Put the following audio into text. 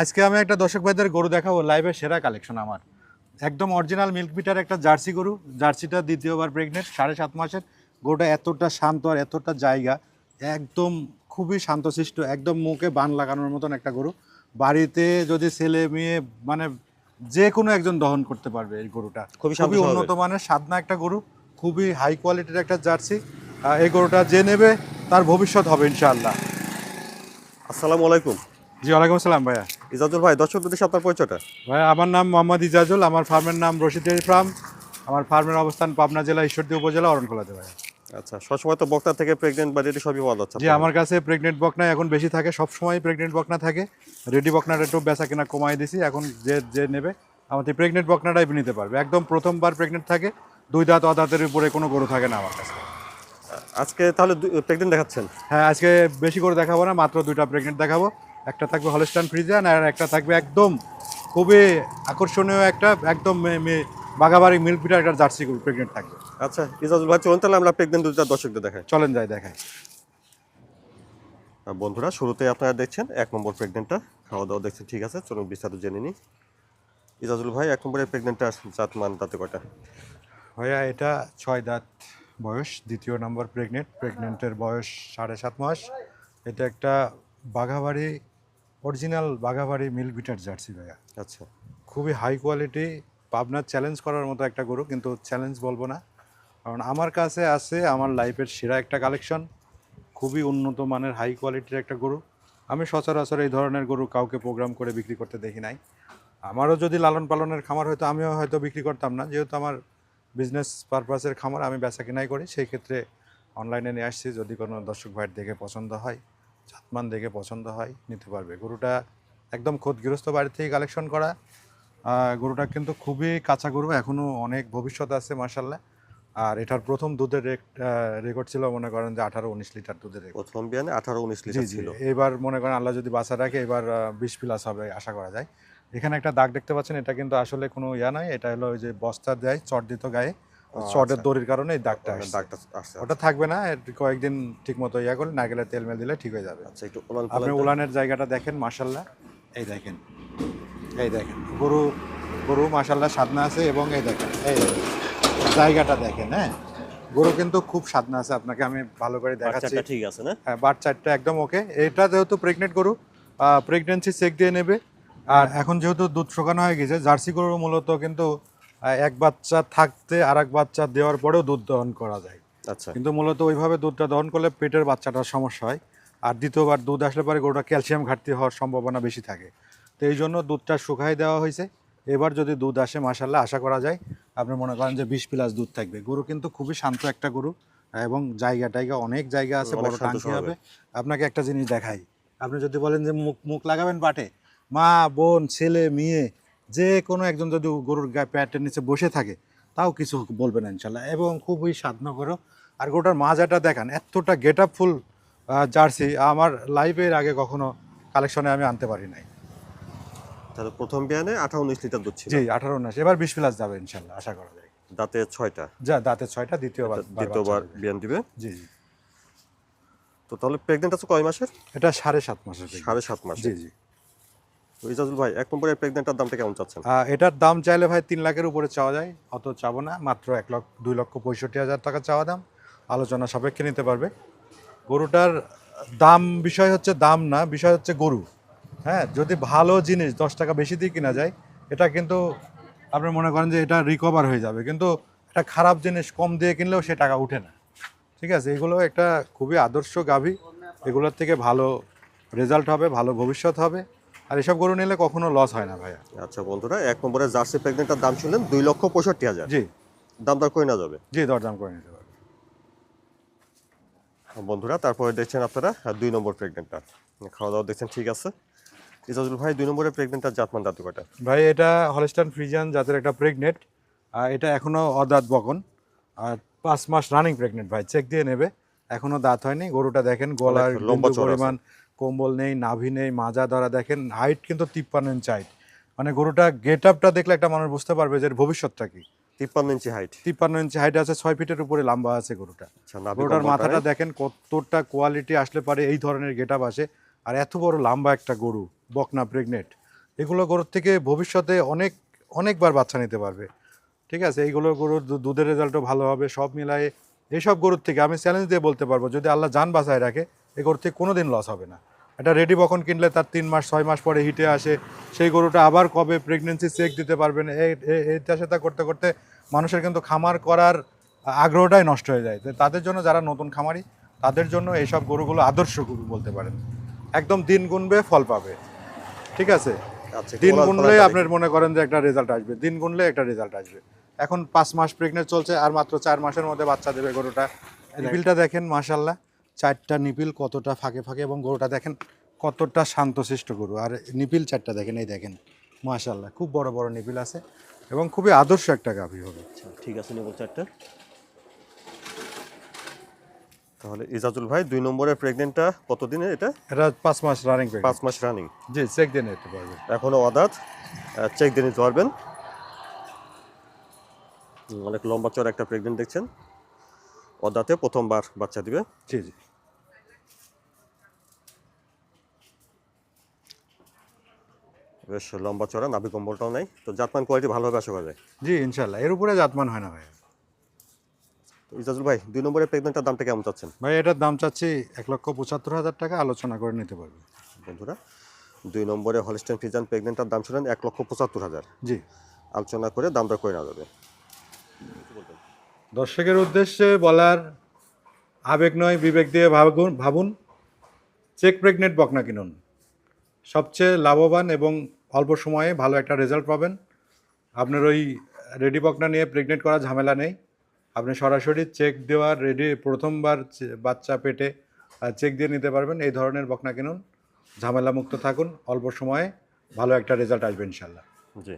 আজকে আমি একটা দর্শক ভাইদের গরু দেখাবো লাইভের সেরা কালেকশন আমার। একদম অরিজিনাল মিল্ক বিটার একটা জার্সি গরু জার্সিটা দ্বিতীয়বার প্রেগনেন্ট সাড়ে সাত মাসের। গরুটা এতটা শান্ত আর এতটা জায়গা একদম খুবই শান্তশিষ্ট একদম মুখে বান লাগানোর মতন একটা গরু। বাড়িতে যদি ছেলে মেয়ে মানে যে কোনো একজন দহন করতে পারবে এই গরুটা। খুবই খুবই উন্নত মানের সাধনা একটা গরু খুবই হাই কোয়ালিটির একটা জার্সি। এই গরুটা যে নেবে তার ভবিষ্যৎ হবে ইনশাআল্লাহ। আসসালামু আলাইকুম। জি ওয়ালাইকুম আসসালাম ভাইয়া। ইজাজুল ভাই দর্শকদের দেশে আপনার পরিচয়টা? ভাই আমার নাম মোহাম্মদ ইজাজুল আমার ফার্মের নাম রশিদ ডেয়ারি ফার্ম আমার ফার্মের অবস্থান পাবনা জেলা ঈশ্বরদী উপজেলা অরণখোলাতে ভাই। আচ্ছা সবসময় তো বক্তা থেকে প্রেগনেন্ট বা রেডি সবই পাওয়া যাচ্ছে জি আমার কাছে প্রেগনেন্ট বকনা এখন বেশি থাকে সব সময় প্রেগনেন্ট বকনা থাকে। রেডি বকনাটা একটু বেচা কিনা কমাই দিছি এখন যে যে নেবে আমাদের প্রেগনেন্ট বকনাটাই নিতে পারবে। একদম প্রথমবার প্রেগনেন্ট থাকে দুই দাঁত অদাঁতের উপরে কোনো গরু থাকে না আমার কাছে। আজকে তাহলে প্রেগনেন্ট দেখাচ্ছেন? হ্যাঁ আজকে বেশি করে দেখাবো না মাত্র দুইটা প্রেগনেন্ট দেখাবো। একটা থাকবে হলস্টান ফ্রিজিয়ান আর একটা থাকবে একদম খুবই আকর্ষণীয় একটা একদম বাগাবাড়ি মিল্ক বিটার একটা জার্সি গরু প্রেগনেন্ট থাকবে আচ্ছা ইজাজুল ভাই চলুন তাহলে আমরা প্রেগনেন্ট দুটা দর্শকদের দেখাই। চলেন যাই দেখাই। বন্ধুরা শুরুতে আপনারা দেখছেন এক নম্বর প্রেগনেন্টটা খাওয়া দাওয়া দেখছেন ঠিক আছে? চলুন বিস্তারিত জেনে নিই। ইজাজুল ভাই এক নম্বরের প্রেগনেন্টটা জাত মান তাতে কটা ভাইয়া এটা ছয় দাঁত বয়স দ্বিতীয় নম্বর প্রেগনেন্ট প্রেগনেন্টের বয়স সাড়ে সাত মাস। এটা একটা বাঘাবাড়ি অরিজিনাল বাঘাবাড়ি মিল বিটার জার্সি ভাইয়া। আচ্ছা। খুবই হাই কোয়ালিটি পাবনার চ্যালেঞ্জ করার মতো একটা গরু কিন্তু চ্যালেঞ্জ বলব না। কারণ আমার কাছে আছে আমার লাইফের সেরা একটা কালেকশন খুবই উন্নত মানের হাই কোয়ালিটির একটা গরু। আমি সচরাচর এই ধরনের গরু কাউকে প্রোগ্রাম করে বিক্রি করতে দেখি নাই। আমারও যদি লালন পালনের খামার হয়তো আমিও হয়তো বিক্রি করতাম না। যেহেতু আমার বিজনেস পারপাসের খামার আমি বেচা কিনাই করি সেই ক্ষেত্রে অনলাইনে নিয়ে আসছি যদি কোনো দর্শক ভাইয়ের দেখে পছন্দ হয়। জাতমান দেখে পছন্দ হয় নিতে পারবে। গরুটা একদম ক্ষতগ্রস্ত বাড়ি থেকে কালেকশন করা। গরুটা কিন্তু খুবই কাঁচা গরু এখনও অনেক ভবিষ্যৎ আছে মার্শাল্লাহ আর এটার প্রথম দুধের রেকর্ড ছিল মনে করেন যে আঠারো উনিশ লিটার দুধের প্রথম বিয়ানে আঠারো উনিশ লিটার ছিল। এবার মনে করেন আল্লাহ যদি বাঁচা রাখে এবার বিশ প্লাস হবে আশা করা যায়। এখানে একটা দাগ দেখতে পাচ্ছেন এটা কিন্তু আসলে কোনো ইয়া নয় এটা হলো ওই যে বস্তা দেয় চট দিত গায়ে। চটের আচ্ছা। দড়ির কারণে দাগটা। দাগটা আসছে ওটা থাকবে না কয়েকদিন ঠিক মতো ইয়া করলে নারকেলে তেল মেল দিলে ঠিক হয়ে যাবে। আচ্ছা একটু ওলান আপনি উলানের জায়গাটা দেখেন মাশাল্লাহ। এই দেখেন। এই দেখেন। গরু গরু মাশাল্লাহ সাধনা আছে এবং এই দেখেন এই জায়গাটা দেখেন হ্যাঁ? গরু কিন্তু খুব সাধনা আছে আপনাকে আমি ভালো করে দেখাচ্ছি। ঠিক আছে না? হ্যাঁ বাট চারটা একদম ওকে এটা যেহেতু প্রেগনেন্ট গরু প্রেগনেন্সি চেক দিয়ে নেবে। আর এখন যেহেতু দুধ শোকানো হয়ে গেছে জার্সি গরু মূলত কিন্তু এক বাচ্চা থাকতে আর এক বাচ্চা দেওয়ার পরেও দুধ দহন করা যায়। আচ্ছা। কিন্তু মূলত ওইভাবে দুধটা দহন করলে পেটের বাচ্চাটার সমস্যা হয়। আর দ্বিতীয়বার দুধ আসলে পরে গরুটা ক্যালসিয়াম ঘাটতি হওয়ার সম্ভাবনা বেশি থাকে। তো এই জন্য দুধটা শুকাই দেওয়া হয়েছে। এবার যদি দুধ আসে মাসাল্লাহ আশা করা যায় আপনি মনে করেন যে বিশ প্লাস দুধ থাকবে। গরু কিন্তু খুবই শান্ত একটা গরু এবং জায়গা টাইগা অনেক জায়গা আছে বড় টাঙ্কি হবে। আপনাকে একটা জিনিস দেখাই। আপনি যদি বলেন যে মুখ মুখ লাগাবেন পাটে মা বোন ছেলে মেয়ে যে কোনো একজন যদি গরুর গায়ে প্যাটের নিচে বসে থাকে তাও কিছু বলবে না ইনশাল্লাহ। এবং খুবই সাধনা করো আর গোটার মাজাটা দেখান এতটা গেট আপ ফুল জার্সি আমার লাইফের আগে কখনো কালেকশনে আমি আনতে পারি নাই। তাহলে প্রথম বিয়ানে আঠারো উনিশ লিটার দুধ ছিল। জি আঠারো উনিশ। এবার বিশ প্লাস যাবে ইনশাল্লাহ আশা করা যায়। দাঁতে ছয়টা। যা দাঁতে ছয়টা দ্বিতীয়বার দ্বিতীয়বার বিয়ান দিবে। জি জি। তো তাহলে প্রেগনেন্ট আছে কয় মাসের? এটা সাড়ে সাত মাসের। সাড়ে সাত মাস জি জি। ইজাজুল ভাই, এক নম্বরের প্রেগনেন্টটার দামটা কেমন চাচ্ছেন? এটার দাম চাইলে ভাই তিন লাখের উপরে চাওয়া যায়, অত চাবো না, মাত্র এক লক্ষ, দুই লক্ষ পঁয়ষট্টি হাজার টাকা চাওয়া দাম, আলোচনা সাপেক্ষে নিতে পারবে। গরুটার দাম, বিষয় হচ্ছে দাম না, বিষয় হচ্ছে গরু। হ্যাঁ যদি ভালো জিনিস দশ টাকা বেশি দিয়ে কিনা যায়, এটা কিন্তু আপনি মনে করেন যে এটা রিকভার হয়ে যাবে, কিন্তু একটা খারাপ জিনিস কম দিয়ে কিনলেও সে টাকা উঠে না। ঠিক আছে, এগুলো একটা খুবই আদর্শ গাভী, এগুলোর থেকে ভালো রেজাল্ট হবে, ভালো ভবিষ্যৎ হবে। আর এসব গরু নিলে কখনো লস হয় না ভাইয়া। আচ্ছা বন্ধুরা এক নম্বরে জার্সি প্রেগনেন্টটার দাম শুনলেন দুই লক্ষ পঁয়ষট্টি হাজার। জি। দাম দর করে না যাবে? জি দরদাম করে নিতে পারবে বন্ধুরা তারপরে দেখছেন আপনারা দুই নম্বর প্রেগনেন্টটা। খাওয়া দাওয়া দেখছেন ঠিক আছে? ইজাজুল ভাই দুই নম্বরের প্রেগনেন্টটার জাতমান দাঁতু কটা ভাই এটা হলস্টান ফ্রিজিয়ান জাতের একটা প্রেগনেন্ট আর এটা এখনও অদাঁত বকন। আর পাঁচ মাস রানিং প্রেগনেন্ট ভাই চেক দিয়ে নেবে। এখনও দাঁত হয়নি গরুটা দেখেন গলার লম্বা পরিমাণ কম্বল নেই নাভি নেই মাজা ধরা দেখেন হাইট কিন্তু তিপ্পান্ন ইঞ্চ হাইট মানে গরুটা গেট আপটা দেখলে একটা মানুষ বুঝতে পারবে যে ভবিষ্যৎটা কি। তিপ্পান্ন ইঞ্চি হাইট তিপ্পান্ন ইঞ্চি হাইট আছে ছয় ফিটের উপরে লম্বা আছে গরুটা। আচ্ছা গরুটার মাথাটা দেখেন কতটা কোয়ালিটি আসলে পারে এই ধরনের গেট আপ আসে। আর এত বড় লম্বা একটা গরু বকনা প্রেগনেন্ট এগুলো গরুর থেকে ভবিষ্যতে অনেক অনেকবার বাচ্চা নিতে পারবে। ঠিক আছে? এইগুলো গরুর দুধের রেজাল্টও ভালো হবে সব মিলায়ে এইসব গরুর থেকে আমি চ্যালেঞ্জ দিয়ে বলতে পারব যদি আল্লাহ যান বাঁচায় রাখে এই গরুর থেকে কোনো দিন লস হবে না। একটা রেডি বকন কিনলে তার তিন মাস ছয় মাস পরে হিটে আসে। সেই গরুটা আবার কবে প্রেগনেন্সি চেক দিতে পারবেন? এইটা সেটা করতে করতে মানুষের কিন্তু খামার করার আগ্রহটাই নষ্ট হয়ে যায়। তাদের জন্য যারা নতুন খামারি তাদের জন্য এইসব গরুগুলো আদর্শ গরু বলতে পারেন। একদম দিন গুনবে ফল পাবে। ঠিক আছে? আচ্ছা দিন গুনলে আপনার মনে করেন যে একটা রেজাল্ট আসবে। দিন গুনলে একটা রেজাল্ট আসবে। এখন পাঁচ মাস প্রেগনেন্ট চলছে আর মাত্র চার মাসের মধ্যে বাচ্চা দেবে গরুটা। বিলটা দেখেন মাশাল্লাহ চারটা নিপিল কতটা ফাঁকে ফাঁকে এবং গরুটা দেখেন কতটা শান্তশিষ্ট গরু। আর নিপিল চারটা দেখেন এই দেখেন মাশাল্লাহ খুব বড় বড় নিপিল আছে এবং খুবই আদর্শ একটা গাভী হবে। আচ্ছা, ঠিক আছে নেব চারটা। তাহলে ইজাজুল ভাই দুই নম্বরের প্রেগনেন্টটা কতদিনের এটা? এটা পাঁচ মাস রানিং পাঁচ মাস রানিং জি চেক দিয়ে নিতে পারবেন। এখনও অদাত চেক দিয়ে নিতে পারবেন। অনেক লম্বা চড় একটা প্রেগনেন্ট দেখছেন। অদাতে প্রথমবার বাচ্চা দিবে। জি জি। বেশ লম্বা চড়া নাভি কম্বলটাও নেই। তো জাতমান কোয়ালিটি ভালোভাবে আশা করা যায়। জি ইনশাল্লাহ এর উপরে জাতমান হয় না ভাই তো ইজাজুল ভাই দুই নম্বরের প্রেগনেন্টটার দামটা কেমন চাচ্ছেন? ভাই এটার দাম চাচ্ছি এক লক্ষ পঁচাত্তর হাজার টাকা আলোচনা করে নিতে পারবে বন্ধুরা দুই নম্বরে হলিস্টেন ফিজান প্রেগনেন্টটার দাম শুনেন এক লক্ষ পঁচাত্তর হাজার। জি। আলোচনা করে দামটা করে নেওয়া যাবে দর্শকের উদ্দেশ্যে বলার আবেগ নয় বিবেক দিয়ে ভাবুন ভাবুন চেক প্রেগনেন্ট বকনা কিনুন। সবচেয়ে লাভবান এবং অল্প সময়ে ভালো একটা রেজাল্ট পাবেন। আপনার ওই রেডি বকনা নিয়ে প্রেগনেন্ট করা ঝামেলা নেই। আপনি সরাসরি চেক দেওয়ার রেডি প্রথমবার বাচ্চা পেটে চেক দিয়ে নিতে পারবেন। এই ধরনের বকনা কিনুন। ঝামেলা মুক্ত থাকুন। অল্প সময়ে ভালো একটা রেজাল্ট আসবে ইনশাল্লাহ। জি।